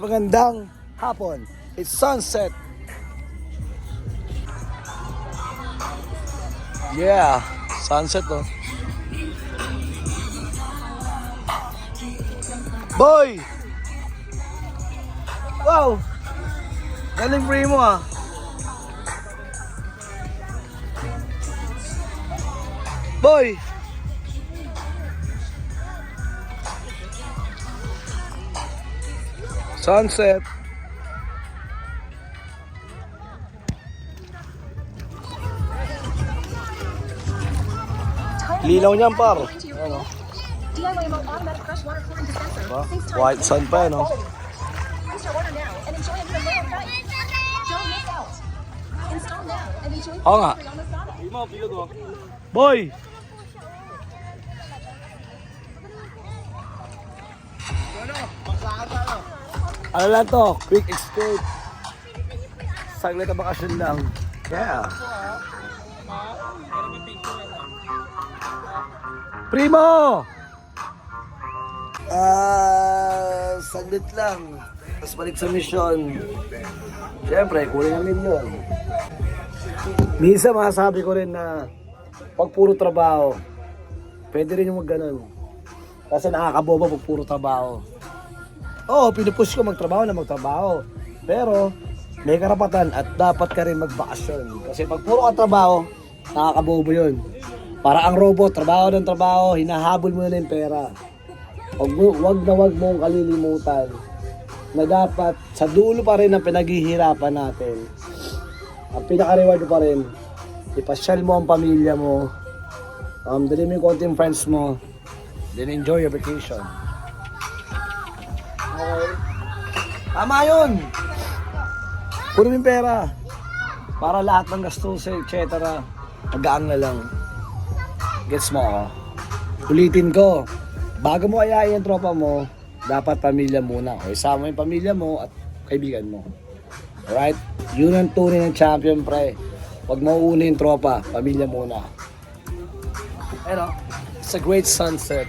Magandang hapon. It's sunset. Yeah, sunset oh. Boy! Wow! Galing free mo ah. Boy! Sunset. Linaw niyan par. Ano? Diba? White sun pa, no? quality. Place your Ano lang to? Quick escape. Saglit na bakasyon lang. Yeah. Primo! Ah, saglit lang. Tapos balik sa mission. Siyempre, kunin ang milyon. Minsan masasabi ko rin na pag puro trabaho, pwede rin yung mag ganun. Kasi nakakaboba pag puro trabaho. Oo, pinupush ko magtrabaho na magtrabaho. Pero, may karapatan at dapat ka rin magbakasyon. Kasi pag puro ka trabaho, nakakabobo yun. Para ang robot, trabaho ng trabaho, hinahabol mo na yung pera. Wag, mo, na wag mong kalilimutan na dapat sa dulo pa rin ang pinaghihirapan natin. Ang pinaka-reward pa rin, ipasyal mo ang pamilya mo, um, dali mo yung konting friends mo, then enjoy your vacation. Okay? Tama yun! Puro mo yung pera. Para lahat ng gastos, etc. Magaan na lang. Gets mo ako? Ulitin ko, bago mo ayayin tropa mo, dapat pamilya muna. O isama yung pamilya mo at kaibigan mo. Alright? Yun ang tunay ng champion, pre. Huwag mauuna yung tropa, pamilya muna. Ayun o, it's a great sunset.